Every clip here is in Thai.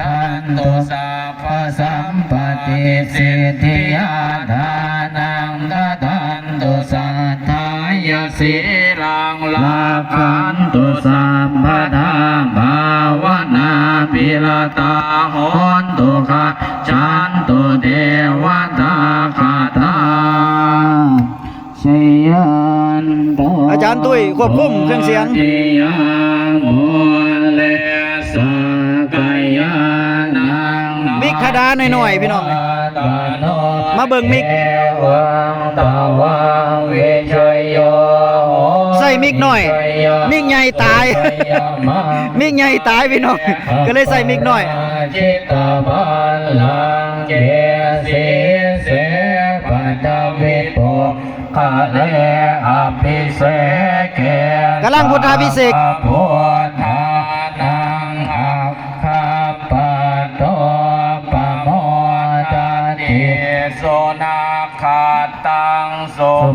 ทันตุสัพพสัมปติสิทธิยาทานังทันตุสัทธายสีลังลาคันตุสัมปทาภาวนาปิลตาโหนตุขะจันตุเทวตาคาตาชยันโตอาจารย์ตุ้ยควบคุมเครื่องเสียง มเลสกายานังมิกธดาหน่อยๆพี่น้อง มาเบิ่งมิกเอวังตาวังวิชัยโยใส่มิกหน่อย มิกใหญ่ตาย มิกใหญ่ตายพี่น้อง ก็เลยใส่มิกหน่อยจิตตบัลลังเกสีเสปัตตวิปุกะเลอภิเศษเกกำลังพุทธาพิเศษ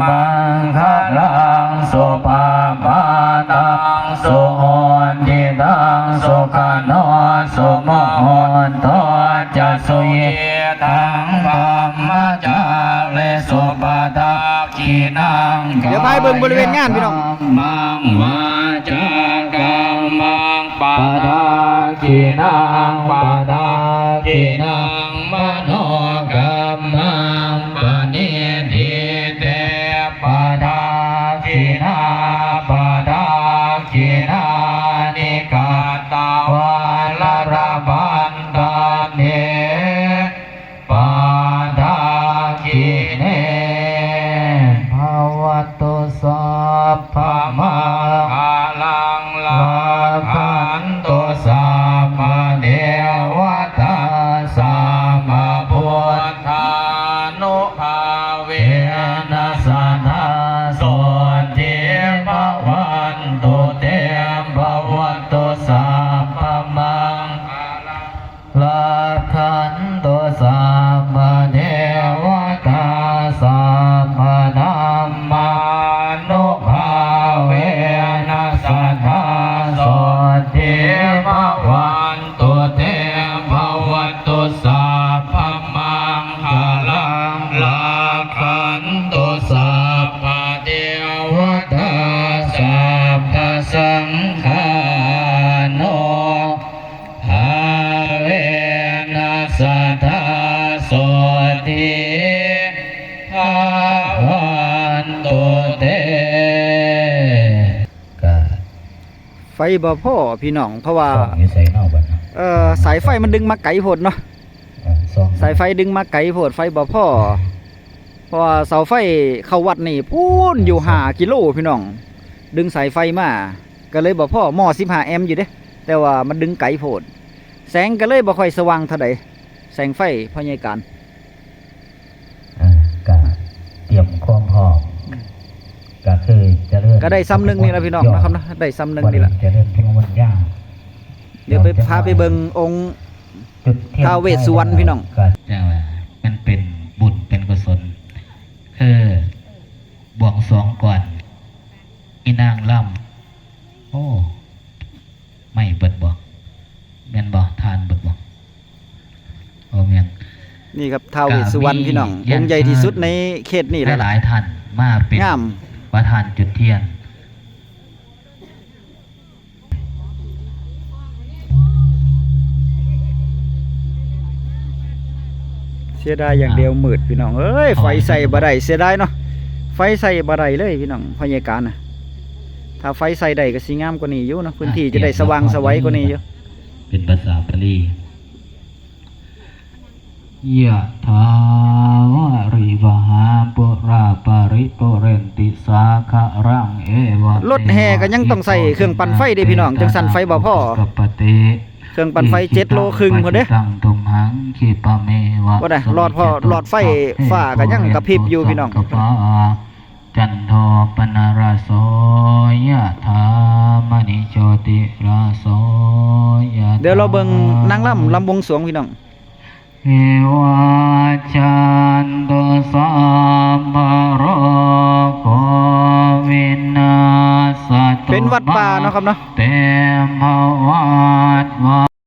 มังคลังสุปาปาตังสุโอนจิตังสุขโนสุโมนโตจะสุเยตังปัมมะจาเลสุปาทาคีนังเดี๋ยวพายเบิ่งบริเวณงานพี่น้องมังวาจากัมมังปะทาคีนังปะทาคีนัง ไฟบ่พอพี่น้อง เพราะว่าสองอยู่ใส่นอกบ้านนะเอ่อสายไฟมันดึงมาไกลโพดเนาะอ่าสองสายไฟดึงมาไกลโพดไฟบ่พอเพราะว่าเสาไฟเข้าวัดนี่พูนอยู่5กิโลพี่น้อง ดึงสายไฟมาก็เลยบ่พอหม้อ15แอมป์อยู่เด้แต่ว่ามันดึงไกลโพด แสงก็เลยบ่ค่อยสว่างเท่าใดแสงไฟพยาการ อ่ากาเตรียมความพร้อมก็คือเจะเริ่ม ก็ได้ซ้ำหนึงนี่ละพี่น้องนะครับเนาะได้ซ้ำหนึงนี่ละจะเริ่มทุ่งวันย่างเดี๋ยวไปพาไปเบิ่งองค์จุดทียนท้าวเวสสุวรรณพี่น้องก็จังว่ามันเป็นบุญเป็นกุศลคือบวงสรวงก่อนอีนางล่ำโอ้ไม่เบิดบ่แม่นบ่ทานเบิดบ่โอ้แม่นนี่ครับท้าวเวสสุวรรณพี่น้ององค์ใหญ่ที่สุดในเขตนี่แหละหลายๆท่านมาเป็นงามประธานจุดเทียน สียดายอย่างเดียวมืดพี่น้องเอ้ยไฟใส่บ่ได้เสียดายเนาะไฟใส่บ่ได้เลยพี่น้องพยาการนะถ้าไฟใส่ได้ก็สิงามกว่านี้อยู่เนาะพื้นที่จะได้สว่างสวัยกว่านี้อยู่เป็นภาษาบาลียะถาวะริวหาปุราปาริปุเรนติสาคะรังเอวะรถแห่ก็ยังต้องใส่เครื่องปั่นไฟเด้พี่น้องจังสั่นไฟบ่พอกัปปติ เครื่องปั่นไฟ7โลครึ่งพุ่นเด้ตังตุมหังขีปะเมวะว่าได้หลอดพอหลอดไฟฟ้าก็ยังกระพริบอยู่พี่น้องกปาจันโทปนาราโสยะถามณิโชติราโสยะถเดี๋ยวเราเบิ่งนางล่ำลำบวงสรวงพี่น้องเอวาจันตุสัมภโรโควินาสตุเป็นวัดป่าเนาะครับเนาะเตมภวัตวะ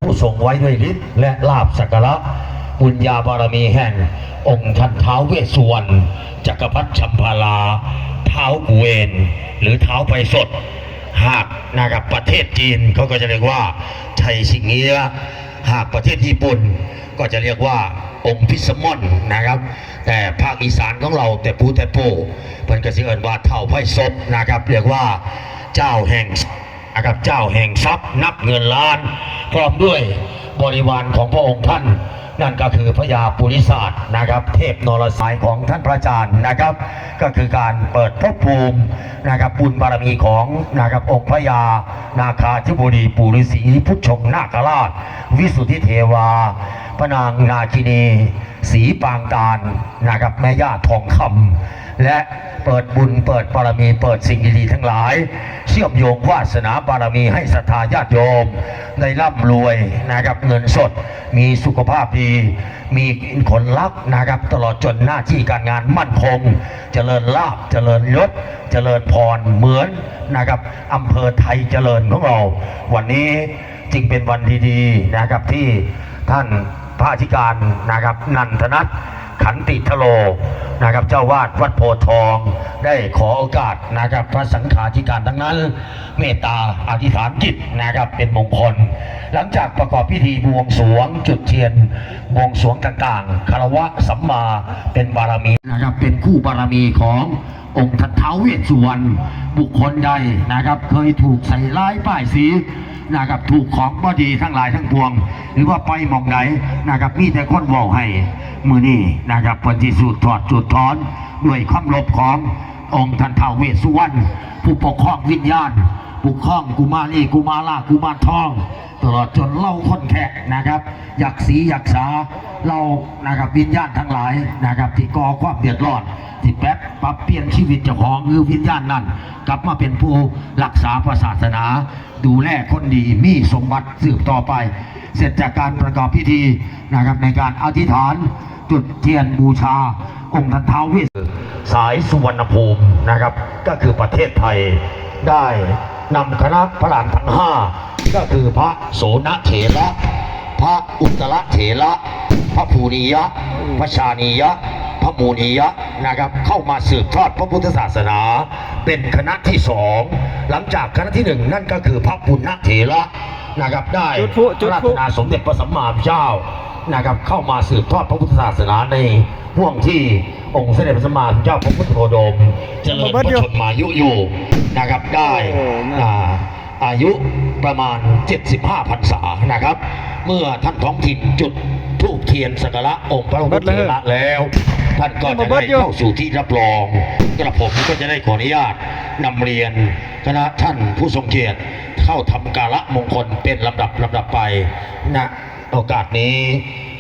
ผู้ทรงไว้ด้วยฤทธิ์และลาบสักระบุญญาบารมีแห่ง องค์ท่านเท้าวเวสสุวรรณจักรพรรดิชัมพาลาเท้ากุเวนหรือเท้าไปสด หากนะครับประเทศจีนเขาก็จะเรียกว่าชัยสิงเงียหากประเทศญี่ปุ่นก็จะเรียกว่าองค์พิสมอนนะครับ แต่ภาคอีสานของเราแต่ปูแต่โปเพิ่นก็สิเอินว่าเท่าไพ่สดนะครับ เรียกว่าเจ้าแห่ง นะครับเจ้าแห่งทรัพย์นับเงินล้าน พร้อมด้วยบริวารของพระองค์ท่าน นั่นก็คือพระยาปุริศาสตร์นะครับ เทพนรสายของท่านพระอาจารย์นะครับ ก็คือการเปิดภพภูมินะครับบุญบารมีของนะครับองค์พระยา นาคาธิบดีปุริสีพุทชงนาคราช วิสุทธิเทวาพระนางนาคินีสีปางการนะครับแม่ย่าทองคำ และเปิดบุญเปิดบารมีเปิดสิ่งดีๆทั้งหลาย เชื่อมโยงวาสนาบารมีให้ศรัทธาญาติโยมได้ร่ำรวยนะครับเงินสดมีสุขภาพดี มีผลลัพธ์นะครับตลอดจนหน้าที่การงานมั่นคง เจริญลาบเจริญยศ เจริญพรเหมือนนะครับอำเภอไทยเจริญของเรา วันนี้จึงเป็นวันดีๆนะครับที่ท่านพระอธิการนะครับนันทนัท ขันติทโลนะครับเจ้าวาดวัดโพทอง ได้ขอโอกาสนะครับพระสังฆาธิการทั้งนั้น เมตตาอธิษฐานจิตนะครับเป็นมงคล หลังจากประกอบพิธีบวงสรวงจุดเทียนบวงสรวงต่างๆคารวะสัมมาเป็นบารมีนะครับเป็นคู่บารมีขององค์ทัตท้าวเวสสุวรรณบุคคลใดนะครับ เคยถูกใส่ร้ายป้ายสี นะครับถูกของบ่ดีทั้งหลายทั้งปวง หรือว่าไปมองไหนนะครับมีแต่คนบอกให้มือนี่นะครับปฏิสูตรถอดจุดถอนด้วยความลบขององค์ทันท้าวเวสุวรรณผู้ปกครองวิญญาณปกครองกุมารีกุมารากุมารทอง ตลอดจนเล่าคนแขกนะครับอยากสีอยากสาเรานะครับวิญญาณทั้งหลายนะครับที่ก่อความเดือดร้อนที่แป๊บปรับเปลี่ยนชีวิตเจ้าของหรือวิญญาณนั้น กลับมาเป็นผู้รักษาพระศาสนา ดูแลคนดีมีสมบัติสืบต่อไป เสร็จจากการประกอบพิธีนะครับในการอธิษฐานจุดเทียนบูชา องค์ทันท้าวเวสสายสุวรรณภูมินะครับ ก็คือประเทศไทยได้นำคณะพระหลานทั้งห้า ก็คือพระโสนเถระพระอุตรเถระพระภูริยะ พระชานียะ พระมูนียะนะครับเข้ามาสืบทอดพระพุทธศาสนา เป็นคณะที่สองหลังจากคณะที่หนึ่งนั่นก็คือพระปุณณเถระนะครับได้จุดพลุจุดราพลุธนาสมเด็จพระสัมมาสัมพุทธเจ้านะครับเข้ามาสืบทอดพระพุทธศาสนาในห่วงที่องค์เสด็จพระสัมมาสัมพุทธเจ้าพระพุทธโคดมเจริญพระชนมายุอยู่นะครับได้โอ้โหอ่าอายุประมาณ 75พรรษานะครับ เมื่อท่านท้องถิ่นจุดทูบเทียนสักการะองค์พระพุทธเถระแล้ว ท่านก็จะได้เข้าสู่ที่รับรอง กระผมก็จะได้ขออนุญาตนำเรียนคณะท่านผู้ทรงเกียรติเข้าทำการะมงคลเป็นลำดับลำดับไปณโอกาสนี้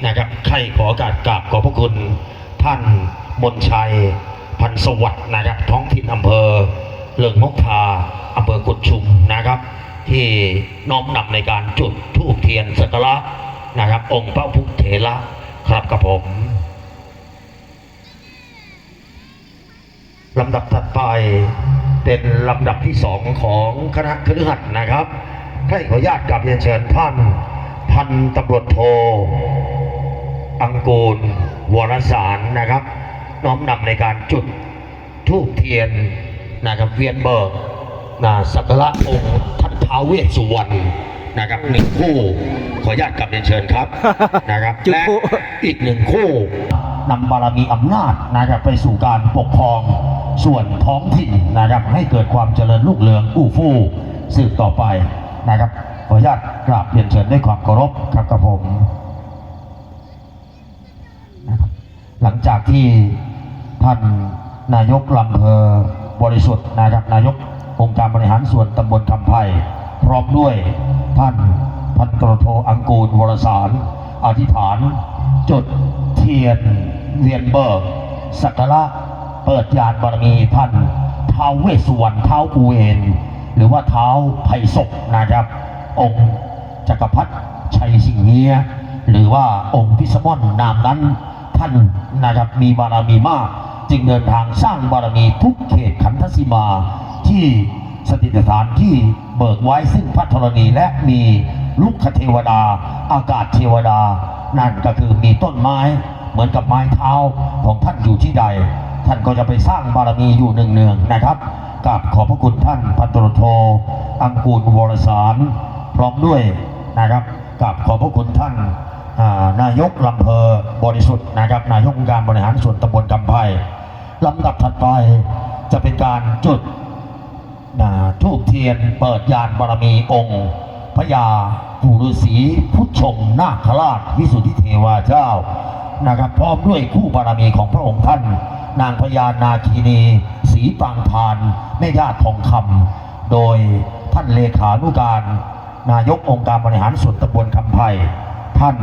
นะครับใครขอโอกาสกราบขอบพระคุณท่านมนชัยพันสวัสดิ์นะครับท้องถิ่นอำเภอ เลิงนกทาอำเภอกุดชุมนะครับ ที่น้อมนำในการจุดธูปเทียนสักการะนะครับ องค์พระพุทธเถระครับกับผมลำดับถัดไปเป็นลำดับที่สองของคณะคฤหัสถ์นะครับให้ขออนุญาตกลับเรียนเชิญท่าน พันตำรวจโท อังกูลวรสารนะครับ น้อมนำในการจุดทูบเทียน นะครับเวียนเบิกนะสักการะองค์ท่านท้าวเวสสุวรรณนะครับหนึ่งคู่ขออนุญาตกลับเรียนเชิญครับนะครับจุดและพลุอีกหนึ่งคู่นำบารมีอำนาจนะครับไปสู่การปกครองส่วนท้องถิ่นนะครับให้เกิดความเจริญรุ่งเรืองอู้ฟู่สืบต่อไปนะครับขออนุญาตกราบเรียนเชิญด้วยความเคารพครับกับผมนะครับหลังจากที่ท่านนายกลำเพอ บริสุทธิ์นะครับนายกองค์การบริหารส่วนตำบลคำไผ่พร้อมด้วยท่านพันตรโทอังกูลวรสาร อธิษฐาน จุดเทียนเวียนเบิกสักการะเปิดยานบารมีท่านท้าวเวสสุวรรณท้าวกูเวนหรือว่าเท้าไผ่ศกนะครับ องค์จักรพรรดิชัยสิงเงียหรือว่าองค์พิสมอนนามนั้นท่านนะครับมีบารมีมาก จึงเดินทางสร้างบารมีทุกเขตขันธสีมาที่สถิตฐานที่เบิกไว้ซึ่งพระธรณีและมีลุกคเทวดา อากาศเทวดา นั่นก็คือมีต้นไม้เหมือนกับไม้เท้าของท่านอยู่ที่ใด ท่านก็จะไปสร้างบารมีอยู่เนืองๆนะครับกับขอบพระคุณท่านพันตรโท อังกูลวรสาร พร้อมด้วยนะครับกับขอบพระคุณท่านานายกลำเพอบริสุทธิ์นะครับนายกองค์การบริหารส่วนตำบลกำไพ ลำดับถัดไปจะเป็นการจุดนะทูบเทียนเปิดยานบารมีองค์พระยาปู่ฤาษีพุทชงนาคราชวิสุทธิเทวาเจ้านะครับพร้อมด้วยคู่บารมีของพระองค์ท่าน นางพญานาคีนีศรีปางพานแม่ย่าทองคำโดยท่านเลขานุการ นายกองค์การบริหารส่วนตำบลคำไผ่ท่าน